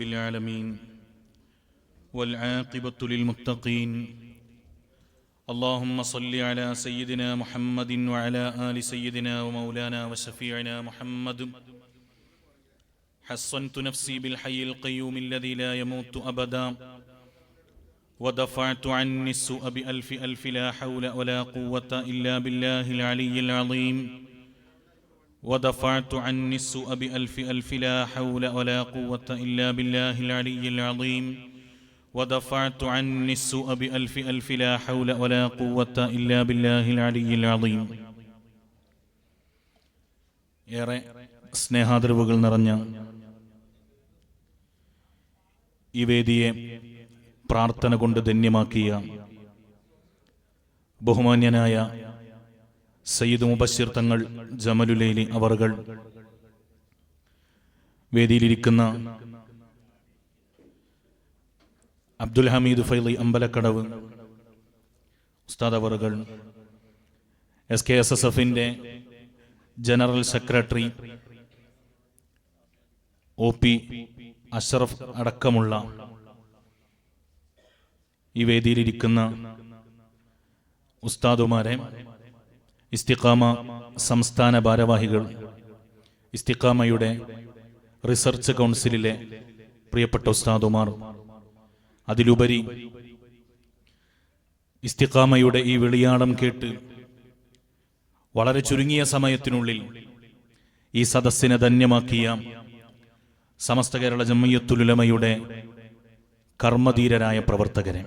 رب العالمين والعاقبة للمتقين. اللهم صل على سيدنا محمد وعلى آل سيدنا ومولانا وشفيعنا محمد. حصنت نفسي بالحي القيوم الذي لا يموت أبدا. ودفعت عني السوء بألف ألف لا حول ولا قوة إلا بالله العلي العظيم. ودفعت عني السوء بألف ألف لا حول ولا قوة إلا بالله العلي العظيم ودفعت عني السوء بألف ألف لا حول ولا قوة إلا بالله العلي العظيم ഏറെ സ്നേഹാദരവുകൾ നിറഞ്ഞ ഈ വേദിയെ പ്രാർത്ഥന കൊണ്ട് ധന്യമാക്കിയ ബഹുമാന്യനായ സയ്യിദ് മുബശിർ തങ്ങൾ ജമലുലൈലി അവറുകൾ. വേദിയിലിരിക്കുന്ന അബ്ദുൽ ഹമീദ് ഫൈലി അമ്പലക്കടവ് ഉസ്താദ് അവറുകൾ. എസ് കെ എസ് എസ് എഫിന്റെ general secretary O P Ashraf അടക്കമുള്ള ഈ വേദിയിലിരിക്കുന്ന ഉസ്താദുമാരെ ഇസ്തിഖാമ സംസ്ഥാന ഭാരവാഹികൾ ഇസ്തിഖാമയുടെ റിസർച്ച് കൗൺസിലിലെ പ്രിയപ്പെട്ട ഉസ്താദുമാർ. അതിലുപരി ഇസ്തിഖാമയുടെ ഈ വെളിയാടം കേട്ട് വളരെ ചുരുങ്ങിയ സമയത്തിനുള്ളിൽ ഈ സദസ്സിനെ ധന്യമാക്കിയ സമസ്ത കേരള ജമ്മയ്യത്തുലുലമയുടെ കർമ്മധീരരായ പ്രവർത്തകരെ.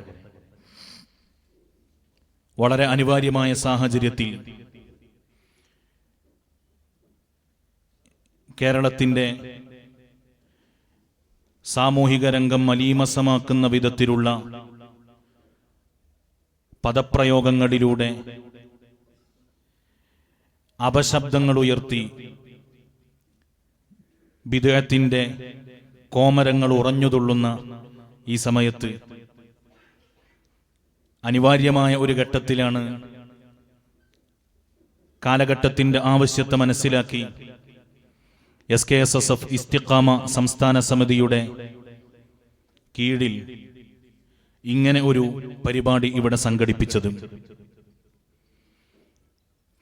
വളരെ അനിവാര്യമായ സാഹചര്യത്തിൽ കേരളത്തിന്റെ സാമൂഹിക രംഗം മലീമസമാക്കുന്ന വിധത്തിലുള്ള പദപ്രയോഗങ്ങളിലൂടെ അപശബ്ദങ്ങൾ ഉയർത്തി വിദേഹത്തിന്റെ കോമരങ്ങൾ ഉറഞ്ഞുതുള്ളുന്ന ഈ സമയത്ത് അനിവാര്യമായ ഒരു ഘട്ടത്തിലാണ് കാലഘട്ടത്തിന്റെ ആവശ്യത്തെ മനസ്സിലാക്കി S K S S F Isthiqama സംസ്ഥാന സമിതിയുടെ കീഴിൽ ഇങ്ങനെ ഒരു പരിപാടി ഇവിടെ സംഘടിപ്പിച്ചത്.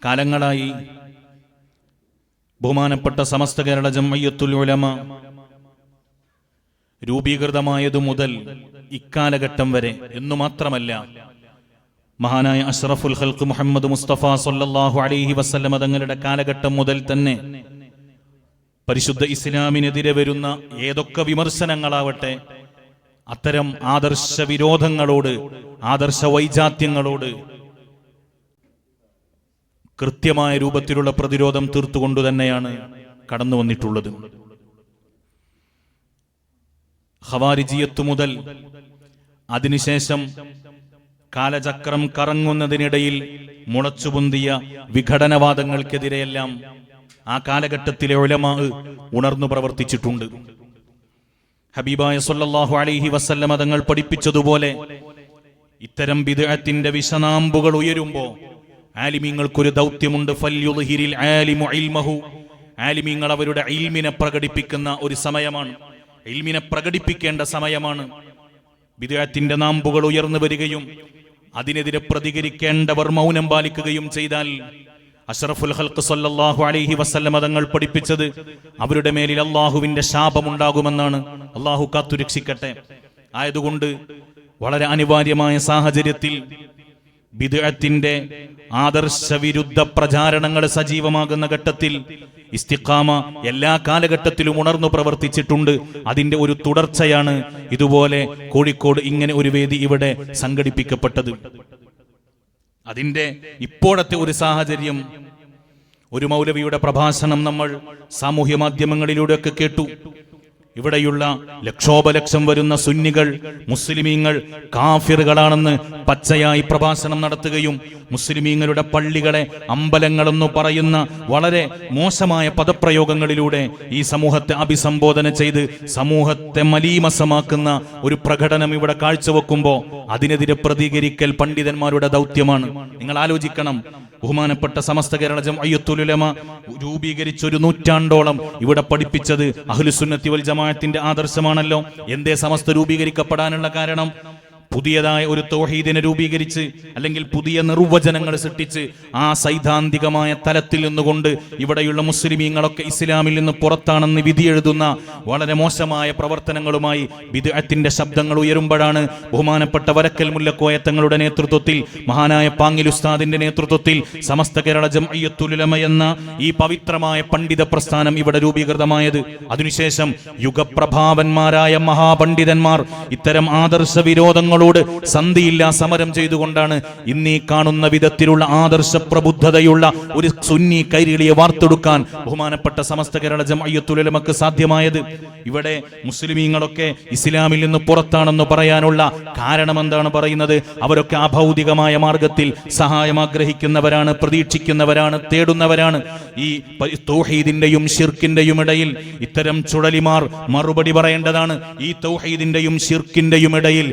കാലങ്ങളായി ബഹുമാനപ്പെട്ട സമസ്ത കേരള ജമ്മയ്യത്തുൽ ഉലമ രൂപീകൃതമായതു മുതൽ ഇക്കാലഘട്ടം വരെ എന്നു മാത്രമല്ല മഹാനായ അഷ്റഫുൽ ഹൽക്ക് മുഹമ്മദ് മുസ്തഫ സല്ലല്ലാഹു അലൈഹി വസല്ലമ തങ്ങളുടെ കാലഘട്ടം മുതൽ തന്നെ പരിശുദ്ധ ഇസ്ലാമിനെതിരെ വരുന്ന ഏതൊക്കെ വിമർശനങ്ങളാവട്ടെ അത്തരം ആദർശ വിരോധങ്ങളോട് ആദർശ വൈജാത്യങ്ങളോട് കൃത്യമായ രൂപത്തിലുള്ള പ്രതിരോധം തീർത്തുകൊണ്ട് തന്നെയാണ് കടന്നു വന്നിട്ടുള്ളത്. ഹവാരിജിയത്ത് മുതൽ അതിനുശേഷം കാലചക്രം കറങ്ങുന്നതിനിടയിൽ മുളച്ചുപൊന്തിയ വിഘടനവാദങ്ങൾക്കെതിരെയെല്ലാം ആ കാലഘട്ടത്തിലെ ഒലമാ ഉണർന്നു പ്രവർത്തിച്ചിട്ടുണ്ട്. ഹബീബായ സല്ലല്ലാഹു അലൈഹി വസല്ലമ തങ്ങൾ പഠിപ്പിച്ചതുപോലെ ഇത്തരം വിദേഹത്തിന്റെ വിഷനാമ്പുകൾ ഉയരുമ്പോ ആലിമീങ്ങൾക്കൊരു ദൗത്യമുണ്ട്. ആലിമിങ്ങൾ ആലിമു ഇൽമഹു. ആലിമീങ്ങൾ അവരുടെ ഇൽമിനെ പ്രകടിപ്പിക്കുന്ന ഒരു സമയമാണ്. ഇൽമിനെ പ്രകടിപ്പിക്കേണ്ട സമയമാണ്. വിദേഹത്തിന്റെ നാമ്പുകൾ ഉയർന്നു വരികയും അതിനെതിരെ പ്രതികരിക്കേണ്ടവർ മൗനം പാലിക്കുകയും ചെയ്താൽ അഷറഫുൽ ഹൽക്ക് സല്ലല്ലാഹു അലൈഹി വസ്ല്ലം തങ്ങൾ പഠിപ്പിച്ചത് അവരുടെ മേലിൽ അള്ളാഹുവിന്റെ ശാപമുണ്ടാകുമെന്നാണ്. അള്ളാഹു കാത്തുരക്ഷിക്കട്ടെ ആയതുകൊണ്ട് വളരെ അനിവാര്യമായ സാഹചര്യത്തിൽ ബിദുഅത്തിന്റെ ആദർശവിരുദ്ധ പ്രചാരണങ്ങൾ സജീവമാകുന്ന ഘട്ടത്തിൽ ഇസ്തിഖാമ എല്ലാ കാലഘട്ടത്തിലും ഉണർന്നു പ്രവർത്തിച്ചിട്ടുണ്ട്. അതിന്റെ ഒരു തുടർച്ചയാണ് ഇതുപോലെ കോഴിക്കോട് ഇങ്ങനെ ഒരു വേദി ഇവിടെ സംഘടിപ്പിക്കപ്പെട്ടത്. അതിന്റെ ഇപ്പോഴത്തെ ഒരു സാഹചര്യം. ഒരു മൗലവിയുടെ പ്രഭാഷണം നമ്മൾ സാമൂഹ്യ മാധ്യമങ്ങളിലൂടെയൊക്കെ കേട്ടു. ഇവിടെയുള്ള ലക്ഷോപലക്ഷം വരുന്ന സുന്നികൾ മുസ്ലിമീങ്ങൾ കാഫിറുകളാണെന്ന് പച്ചയായി പ്രഭാഷണം നടത്തുകയും മുസ്ലിമീങ്ങളുടെ പള്ളികളെ അമ്പലങ്ങളെന്നു പറയുന്ന വളരെ മോശമായ പദപ്രയോഗങ്ങളിലൂടെ ഈ സമൂഹത്തെ അഭിസംബോധന ചെയ്ത് സമൂഹത്തെ മലീമസമാക്കുന്ന ഒരു പ്രകടനം ഇവിടെ കാഴ്ചവെക്കുമ്പോൾ അതിനെതിരെ പ്രതികരിക്കൽ പണ്ഡിതന്മാരുടെ ദൗത്യമാണ്. നിങ്ങൾ ആലോചിക്കണം ബഹുമാനപ്പെട്ട സമസ്ത കേരള ജംഅയ്യത്തുലുലമ രൂപീകരിച്ച ഒരു നൂറ്റാണ്ടോളം ഇവിടെ പഠിപ്പിച്ചത് അഹ്ലുസുന്നത്തി വൽ ജമാഅത്തിന്റെ ആദർശമാണല്ലോ. എന്തേ സമസ്ത രൂപീകരിക്കപ്പെടാനുള്ള കാരണം? പുതിയതായ ഒരു തോഹീദിനെ രൂപീകരിച്ച് അല്ലെങ്കിൽ പുതിയ നിർവചനങ്ങൾ സൃഷ്ടിച്ച് ആ സൈദ്ധാന്തികമായ തലത്തിൽ നിന്നുകൊണ്ട് ഇവിടെയുള്ള മുസ്ലിമീങ്ങളൊക്കെ ഇസ്ലാമിൽ നിന്ന് പുറത്താണെന്ന് വിധി എഴുതുന്ന വളരെ മോശമായ പ്രവർത്തനങ്ങളുമായി ബിദ്അത്തിന്റെ ശബ്ദങ്ങൾ ഉയരുമ്പോഴാണ് ബഹുമാനപ്പെട്ട വരക്കൽ മുല്ലക്കോയ തങ്ങളുടെ നേതൃത്വത്തിൽ മഹാനായ പാങ്ങിൽ ഉസ്താദിന്റെ നേതൃത്വത്തിൽ സമസ്ത കേരള ജംഅയ്യത്തുലുലമ എന്ന ഈ പവിത്രമായ പണ്ഡിത പ്രസ്ഥാനം ഇവിടെ രൂപീകൃതമായത്. അതിനുശേഷം യുഗപ്രഭാവന്മാരായ മഹാപണ്ഡിതന്മാർ ഇത്തരം ആദർശ വിരോധങ്ങളോട് സന്ധിയില്ല സമരം ചെയ്തുകൊണ്ടാണ് ഇന്നീ കാണുന്ന വിധത്തിലുള്ള ആദർശ പ്രബുദ്ധതയുള്ള ഒരു സുന്നി കൈരളിയെ വാർത്തെടുക്കാൻ ബഹുമാനപ്പെട്ട സമസ്ത കേരള ജമയ്യത്തുലമക്ക് സാധ്യമായത്. ഇവിടെ മുസ്ലിമീങ്ങളൊക്കെ ഇസ്ലാമിൽ നിന്ന് പുറത്താണെന്ന് പറയാനുള്ള കാരണം എന്താണ് പറയുന്നത്? അവരൊക്കെ അഭൗതികമായ മാർഗത്തിൽ സഹായം ആഗ്രഹിക്കുന്നവരാണ് പ്രതീക്ഷിക്കുന്നവരാണ് തേടുന്നവരാണ്. ഈ തോഹീദിന്റെയും ഷിർക്കിന്റെയും ഇടയിൽ ഇത്തരം ചുഴലിമാർ മറുപടി പറയേണ്ടതാണ്. ഈ തൗഹീദിന്റെയും ഷിർക്കിന്റെയും ഇടയിൽ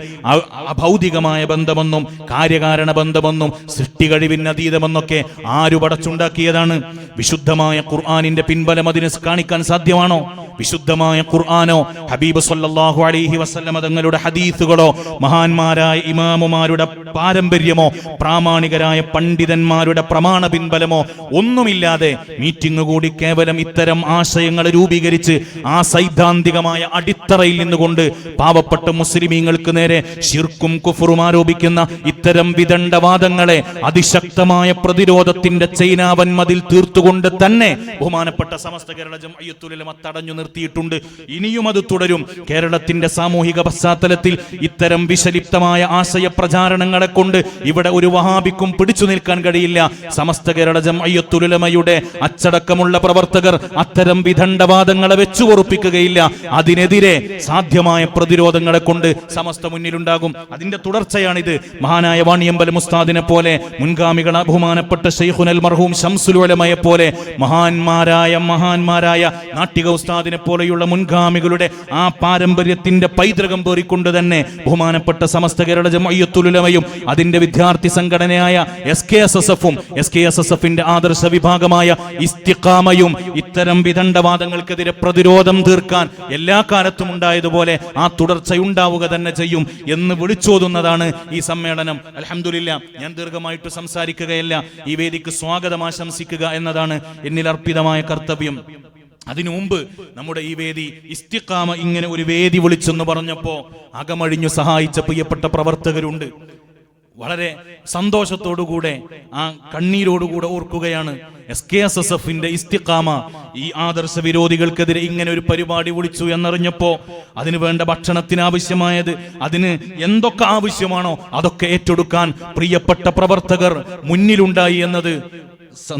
അഭൗതികമായ ബന്ധമെന്നും കാര്യകാരണ ബന്ധമെന്നും സൃഷ്ടികഴിവിനതീതമെന്നൊക്കെ ആരു പടച്ചുണ്ടാക്കിയതാണ് വിശുദ്ധമായ ഖുർആാനിന്റെ പിൻബലം അതിന് കാണിക്കാൻ സാധ്യമാണോ? വിശുദ്ധമായ ഖുർആാനോ ഹബീബ് സല്ലാഹു അലൈഹി വസ്ലമ തങ്ങളുടെ ഹദീസുകളോ മഹാന്മാരായ ഇമാമുമാരുടെ പാരമ്പര്യമോ പ്രാമാണികരായ പണ്ഡിതന്മാരുടെ പ്രമാണ പിൻബലമോ ഒന്നുമില്ലാതെ മീറ്റിംഗ് കൂടി കേവലം ഇത്തരം ആശയങ്ങൾ രൂപീകരിച്ച് ആ സൈദ്ധാന്തികമായ അടിത്തറയിൽ നിന്നുകൊണ്ട് പാവപ്പെട്ട മുസ്ലിമീങ്ങൾക്ക് നേരെ ശിർക്കും കുഫറും ആരോപിക്കുന്ന ഇത്തരം വിദണ്ഡവാദങ്ങളെ അതിശക്തമായ പ്രതിരോധത്തിന്റെ ചൈനാവൻ മതിൽ തീർത്തുകൊണ്ട് തന്നെ ബഹുമാനപ്പെട്ട സമസ്ത കേരള ജംഅയ്യത്തുലമ തടഞ്ഞു നിർത്തിയിട്ടുണ്ട്. ഇനിയും അത് തുടരും. കേരളത്തിന്റെ സാമൂഹിക പശ്ചാത്തലത്തിൽ ഇത്തരം വിശലിപ്തമായ ആശയ പ്രചാരണങ്ങളെ കൊണ്ട് ഇവിടെ ഒരു വഹാബിക്കും പിടിച്ചു നിൽക്കാൻ കഴിയില്ല. സമസ്ത കേരള ജംഅയ്യത്തുലമയുടെ അച്ചടക്കമുള്ള പ്രവർത്തകർ അത്തരം വിദണ്ഡവാദങ്ങളെ വെച്ചു ഉറപ്പിക്കുകയില്ല. അതിനെതിരെ സാധ്യമായ പ്രതിരോധങ്ങളെ കൊണ്ട് സമസ്ത മുന്നിലുണ്ടാകും. അതിന്റെ തുടർച്ചയാണിത്. മഹാനായ വാണിയമ്പല മുസ്താദിനെ പോലെ മുൻഗാമികൾ ബഹുമാനപ്പെട്ട ഷെയ്ഖുനൽ മർഹൂം ഷംസുലുലമയെ പോലെ മഹാന്മാരായ മഹാന്മാരായ നാട്ടിക ഉസ്താദിനെ പോലെയുള്ള മുൻഗാമികളുടെ ആ പാരമ്പര്യത്തിന്റെ പൈതൃകം പേറിക്കൊണ്ട് തന്നെ ബഹുമാനപ്പെട്ട സമസ്ത കേരള ജമയ്യത്തുലമയും അതിന്റെ വിദ്യാർത്ഥി സംഘടനയായ എസ് കെ എസ് എസ് എഫും എസ് കെ എസ് എസ് എഫിന്റെ ആദർശ വിഭാഗമായ ഇസ്തിഖാമയും ഇത്തരം വിദണ്ഡവാദങ്ങൾക്കെതിരെ പ്രതിരോധം തീർക്കാൻ എല്ലാ കാലത്തും ഉണ്ടായതുപോലെ ആ തുടർച്ചയുണ്ടാവുക തന്നെ ചെയ്യും എന്ന് വിളിച്ചോതുന്നതാണ് ഈ സമ്മേളനം. അലഹമില്ല ഞാൻ ദീർഘമായിട്ട് സംസാരിക്കുകയല്ല. ഈ വേദിക്ക് സ്വാഗതം ആശംസിക്കുക എന്നതാണ് എന്നിൽ അർപ്പിതമായ കർത്തവ്യം. അതിനു മുമ്പ് നമ്മുടെ ഈ വേദി ഇസ്തിഖാമ ഇങ്ങനെ ഒരു വേദി വിളിച്ചെന്ന് പറഞ്ഞപ്പോ അകമഴിഞ്ഞു സഹായിച്ച പ്രിയപ്പെട്ട പ്രവർത്തകരുണ്ട്. വളരെ സന്തോഷത്തോടുകൂടെ ആ കണ്ണീരോടുകൂടെ ഓർക്കുകയാണ് എസ് കെ എസ് എസ് എഫിന്റെ ഇസ്തിക്കാമ ഈ ആദർശ വിരോധികൾക്കെതിരെ ഇങ്ങനെ ഒരു പരിപാടി വിളിച്ചു എന്നറിഞ്ഞപ്പോ അതിന് വേണ്ട ഭക്ഷണത്തിന് ആവശ്യമായത് അതിന് എന്തൊക്കെ ആവശ്യമാണോ അതൊക്കെ ഏറ്റെടുക്കാൻ പ്രിയപ്പെട്ട പ്രവർത്തകർ മുന്നിലുണ്ടായി എന്നത്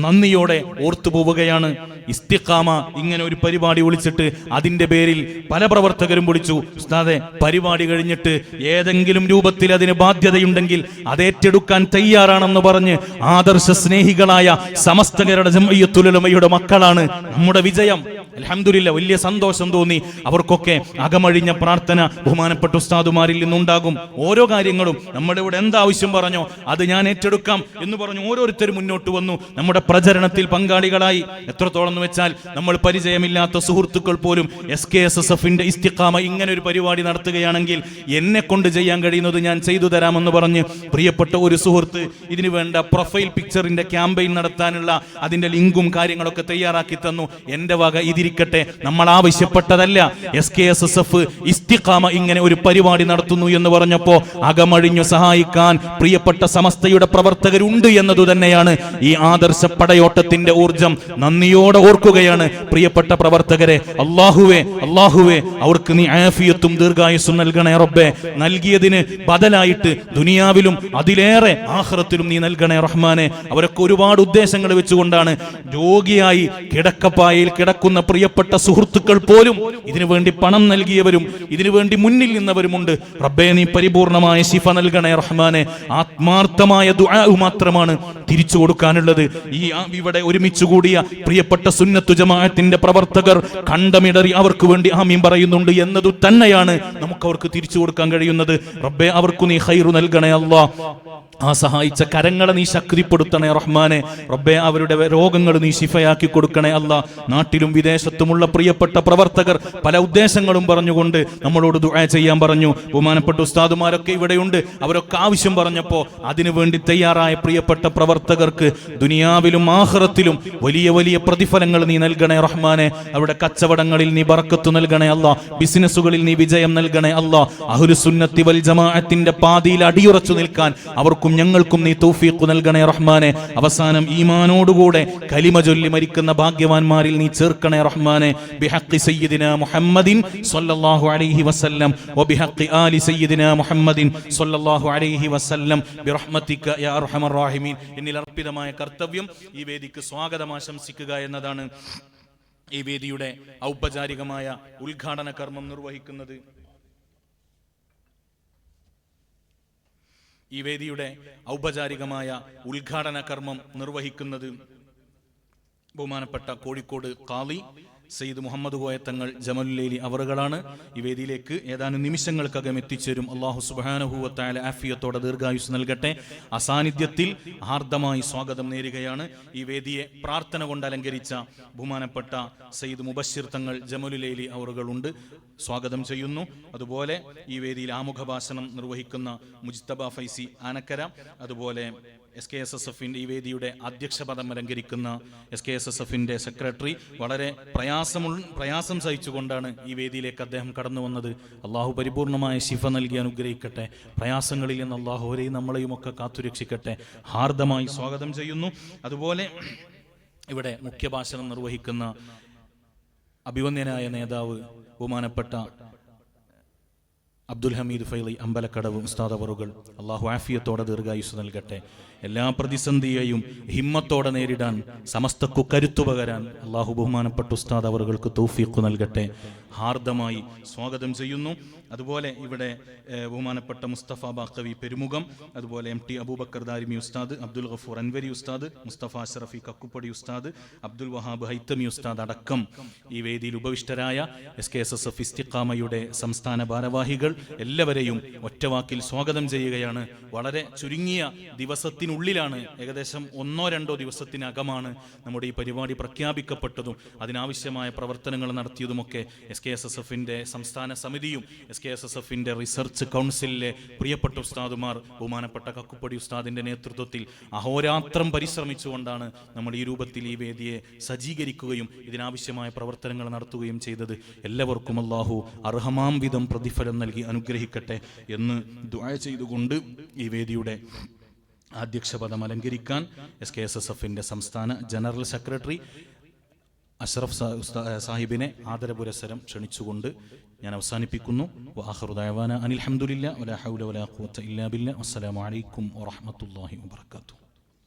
നന്ദിയോടെ ഓർത്തു പോവുകയാണ് ഇസ്തിഖാമ ഇങ്ങനെ ഒരു പരിപാടി വിളിച്ചിട്ട് അതിന്റെ പേരിൽ പല പ്രവർത്തകരും വിളിച്ചു. ഉസ്താദെ പരിപാടി കഴിഞ്ഞിട്ട് ഏതെങ്കിലും രൂപത്തിൽ അതിന് ബാധ്യതയുണ്ടെങ്കിൽ അതേറ്റെടുക്കാൻ തയ്യാറാണെന്ന് പറഞ്ഞ് ആദർശ സ്നേഹികളായ സമസ്തകരുടെ കേരള ജമയ്യത്തുലമയുടെ മക്കളാണ് നമ്മുടെ വിജയം. അലഹമില്ല വലിയ സന്തോഷം തോന്നി. അവർക്കൊക്കെ അകമഴിഞ്ഞ പ്രാർത്ഥന ബഹുമാനപ്പെട്ട ഉസ്താദുമാരിൽ നിന്നുണ്ടാകും. ഓരോ കാര്യങ്ങളും നമ്മുടെ ഇവിടെ എന്താവശ്യം പറഞ്ഞോ അത് ഞാൻ ഏറ്റെടുക്കാം എന്ന് പറഞ്ഞു ഓരോരുത്തരും മുന്നോട്ട് വന്നു. നമ്മുടെ പ്രചരണത്തിൽ പങ്കാളികളായി. എത്രത്തോളം എന്ന് വെച്ചാൽ നമ്മൾ പരിചയമില്ലാത്ത സുഹൃത്തുക്കൾ പോലും എസ് കെ എസ് എസ് എഫിന്റെ ഇസ്തിഖാമ ഇങ്ങനെ ഒരു പരിപാടി നടത്തുകയാണെങ്കിൽ എന്നെ കൊണ്ട് ചെയ്യാൻ കഴിയുന്നത് ഞാൻ ചെയ്തു തരാമെന്ന് പറഞ്ഞ് പ്രിയപ്പെട്ട ഒരു സുഹൃത്ത് ഇതിനു വേണ്ട പ്രൊഫൈൽ പിക്ചറിന്റെ ക്യാമ്പയിൻ നടത്താനുള്ള അതിന്റെ ലിങ്കും കാര്യങ്ങളൊക്കെ തയ്യാറാക്കി തന്നു. എന്റെ വക ഇതിരിക്കട്ടെ നമ്മൾ ആവശ്യപ്പെട്ടതല്ല. S K S S F Isthiqama ഇങ്ങനെ ഒരു പരിപാടി നടത്തുന്നു എന്ന് പറഞ്ഞപ്പോ അകമഴിഞ്ഞു സഹായിക്കാൻ പ്രിയപ്പെട്ട സമസ്തയുടെ പ്രവർത്തകരുണ്ട് എന്നതു തന്നെയാണ്. ഈ ആദർശ പടയോട്ടത്തിന്റെ ഊർജം നന്ദിയോടെ ഓർക്കുകയാണ് പ്രിയപ്പെട്ട പ്രവർത്തകരെ. അള്ളാഹുവേ അള്ളാഹുവേ അവർക്ക് നീ ആഫിയത്തും ദീർഘായുസ്സും നൽകണേ റബ്ബേ. നൽകിയതിന് ബദലായിട്ട് ദുനിയാവിലും അതിലേറെ ആഹ്റത്തിലും നീ നൽകണേ റഹ്മാനെ. അവരൊക്കെ ഒരുപാട് ഉദ്ദേശങ്ങൾ വെച്ചുകൊണ്ടാണ് രോഗിയായി കിടക്കപ്പായയിൽ കിടക്കുന്ന പ്രിയപ്പെട്ട സുഹൃത്തുക്കൾ പോലും ഇതിനു വേണ്ടി പണം നൽകിയവരും ഇതിനു വേണ്ടി മുന്നിൽ നിന്നവരുമുണ്ട്. റബ്ബേ നീ പരിപൂർണമായ ശിഫ നൽകണേ റഹ്മാനെ. ആത്മാർത്ഥമായ ദുആഉ മാത്രമാണ് തിരിച്ചു കൊടുക്കാനുള്ളത്. ഈ ഇവിടെ ഒരുമിച്ച് കൂടിയ പ്രിയപ്പെട്ട സുന്നത്തു ജമാഅത്തിന്റെ പ്രവർത്തകർ കണ്ടമിടറി അവർക്ക് വേണ്ടി ആമീൻ പറയുന്നുണ്ട് എന്നതു തന്നെയാണ് നമുക്ക് അവർക്ക് തിരിച്ചു കൊടുക്കാൻ കഴിയുന്നത്. റബ്ബേ അവർക്ക് നീ ഹൈറു നൽകണേ അല്ലാ ആ സഹായിച്ച കരങ്ങളെ നീ ശക്തിപ്പെടുത്തണേ റഹ്മാനെ. റബ്ബെ അവരുടെ രോഗങ്ങൾ നീ ശിഫയാക്കി കൊടുക്കണേ അല്ല. നാട്ടിലും വിദേശത്തുമുള്ള പ്രിയപ്പെട്ട പ്രവർത്തകർ പല ഉദ്ദേശങ്ങളും പറഞ്ഞുകൊണ്ട് നമ്മളോട് ദുആ ചെയ്യാൻ പറഞ്ഞു. ബഹുമാനപ്പെട്ട ഉസ്താദുമാരൊക്കെ ഇവിടെയുണ്ട്. അവരൊക്കെ ആവശ്യം പറഞ്ഞപ്പോൾ അതിനുവേണ്ടി തയ്യാറായ പ്രിയപ്പെട്ട പ്രവർത്തകർക്ക് ദുനിയാവിലും ആഹ്റത്തിലും വലിയ വലിയ പ്രതിഫലങ്ങൾ നീ നൽകണേ റഹ്മാനെ. അവരുടെ കച്ചവടങ്ങളിൽ നീ ബറക്കത്ത് നൽകണേ അല്ല. ബിസിനസ്സുകളിൽ നീ വിജയം നൽകണേ അല്ല. അഹുലുസുന്നത്തി വൽ ജമാഅത്തിന്റെ പാതിയിൽ അടിയുറച്ചു നിൽക്കാൻ അവർക്കും ഞങ്ങൾക്കും നീ തൗഫീഖ് നൽകണേ റഹ്മാനെ. അവസാനം ഈമാനോടുകൂടെ കലിമ ചൊല്ലി മരിക്കുന്ന ഭാഗ്യവാന്മാരിൽ നീ ചേർക്കണേ റഹ്മാനെ. ബിഹഖി സയ്യിദിന മുഹമ്മദിൻ സ്വല്ലല്ലാഹു അലൈഹി വസല്ലം വബിഹഖി ആലി സയ്യിദിന മുഹമ്മദിൻ സ്വല്ലല്ലാഹു അലൈഹി വസല്ലം. ബിറഹ്മതിക യാ അർഹമർ റാഹിമീൻ. എന്നിൽ അർപ്പിതമായ കർത്തവ്യം ഈ വേദിക്ക് സ്വാഗതം ആശംസിക്കുക എന്നതാണ് ഈ വേദിയുടെ ഔപചാരികമായ ഉദ്ഘാടന കർമ്മം നിർവഹിക്കുന്നത്. ഈ വേദിയുടെ ഔപചാരികമായ ഉദ്ഘാടന കർമ്മം നിർവഹിക്കുന്നത് ബഹുമാനപ്പെട്ട കോഴിക്കോട് കാളി സയ്യിദ് മുഹമ്മദ് കോയത്തങ്ങൾ ജമലുലേലി അവറുകളാണ്. ഈ വേദിയിലേക്ക് ഏതാനും നിമിഷങ്ങൾക്കകം എത്തിച്ചേരും. അള്ളാഹു സുബാനഹുവത്തായ ആഫിയത്തോടെ ദീർഘായുസ് നൽകട്ടെ. അസാന്നിധ്യത്തിൽ ഹാർദമായി സ്വാഗതം നേരുകയാണ്. ഈ വേദിയെ പ്രാർത്ഥന കൊണ്ട് അലങ്കരിച്ച ബഹുമാനപ്പെട്ട സയ്യിദ് മുബഷിർ തങ്ങൾ ജമലുലേലി അവറുകളുണ്ട്. സ്വാഗതം ചെയ്യുന്നു. അതുപോലെ ഈ വേദിയിൽ ആമുഖ ഭാഷണം നിർവഹിക്കുന്ന മുജ്തബ ഫൈസി ആനക്കര. അതുപോലെ എസ് കെ എസ് എസ് എഫിന്റെ ഈ വേദിയുടെ അധ്യക്ഷ പദം അലങ്കരിക്കുന്ന എസ് കെ എസ് എസ് എഫിന്റെ സെക്രട്ടറി വളരെ പ്രയാസമുള്ള പ്രയാസം സഹിച്ചുകൊണ്ടാണ് ഈ വേദിയിലേക്ക് അദ്ദേഹം കടന്നു വന്നത്. അള്ളാഹു പരിപൂർണമായ ശിഫ നൽകി അനുഗ്രഹിക്കട്ടെ. പ്രയാസങ്ങളിൽ നിന്ന് അള്ളാഹുരെയും നമ്മളെയും ഒക്കെ കാത്തുരക്ഷിക്കട്ടെ. ഹാർദമായി സ്വാഗതം ചെയ്യുന്നു. അതുപോലെ ഇവിടെ മുഖ്യഭാഷണം നിർവഹിക്കുന്ന അഭിവന്യനായ നേതാവ് ബഹുമാനപ്പെട്ട അബ്ദുൽ ഹമീദ് ഫൈലി അമ്പലക്കടവ് ഉസ്താദ് അവറുകൾ അള്ളാഹു ആഫിയത്തോടെ ദീർഘായുസ് നൽകട്ടെ. എല്ലാ പ്രതിസന്ധിയെയും ഹിമ്മത്തോടെ നേരിടാൻ സമസ്തക്കു കരുത്തു പകരാൻ അള്ളാഹു ബഹുമാനപ്പെട്ട ഉസ്താദ് അവറുകൾക്ക് തൗഫീഖ് നൽകട്ടെ. ഹാർദമായി സ്വാഗതം ചെയ്യുന്നു. അതുപോലെ ഇവിടെ ബഹുമാനപ്പെട്ട മുസ്തഫ ബാക്കവി പെരുമുഖം. അതുപോലെ എം ടി അബൂബക്കർ ദാരിമി ഉസ്താദ് അബ്ദുൽ ഗഫൂർ അൻവരി ഉസ്താദ് മുസ്തഫ അഷറഫി കക്കുപ്പടി ഉസ്താദ് അബ്ദുൽ വഹാബ് ഹൈത്തമി ഉസ്താദ് അടക്കം ഈ വേദിയിൽ ഉപവിഷ്ടരായ S K S S F ഇസ്തിഖാമയുടെ സംസ്ഥാന ഭാരവാഹികൾ എല്ലാവരെയും ഒറ്റവാക്കിൽ സ്വാഗതം ചെയ്യുകയാണ്. വളരെ ചുരുങ്ങിയ ദിവസത്തിനുള്ളിലാണ് ഏകദേശം ഒന്നോ രണ്ടോ ദിവസത്തിനകമാണ് നമ്മുടെ ഈ പരിപാടി പ്രഖ്യാപിക്കപ്പെട്ടതും. അതിനാവശ്യമായ പ്രവർത്തനങ്ങൾ നടത്തിയതുമൊക്കെ എസ് കെ എസ് എസ് എഫിന്റെ സംസ്ഥാന സമിതിയും എസ് കെ എസ് എസ് എഫിന്റെ റിസർച്ച് കൗൺസിലിലെ പ്രിയപ്പെട്ട ഉസ്താദുമാർ ബഹുമാനപ്പെട്ട കക്കുപ്പടി ഉസ്താദിന്റെ നേതൃത്വത്തിൽ അഹോരാത്രം പരിശ്രമിച്ചുകൊണ്ടാണ് നമ്മൾ ഈ രൂപത്തിൽ ഈ വേദിയെ സജ്ജീകരിക്കുകയും ഇതിനാവശ്യമായ പ്രവർത്തനങ്ങൾ നടത്തുകയും ചെയ്തത്. എല്ലാവർക്കും അള്ളാഹു അർഹമാം വിധം പ്രതിഫലം നൽകി അനുഗ്രഹിക്കട്ടെ എന്ന് ദുആ ചെയ്തുകൊണ്ട് ഈ വേദിയുടെ അധ്യക്ഷ പദം അലങ്കരിക്കാൻ എസ് കെ എസ് എസ് എഫിന്റെ സംസ്ഥാന ജനറൽ സെക്രട്ടറി അഷ്റഫ് സാഹിബിനെ ആദരപുരസരം ക്ഷണിച്ചുകൊണ്ട് ഞാൻ അവസാനിപ്പിക്കുന്നു. വാഹറുദാവാന അനിൽ ഹംദുലില്ല വലാ ഹൗല വലാ ഖുവത ഇല്ലാ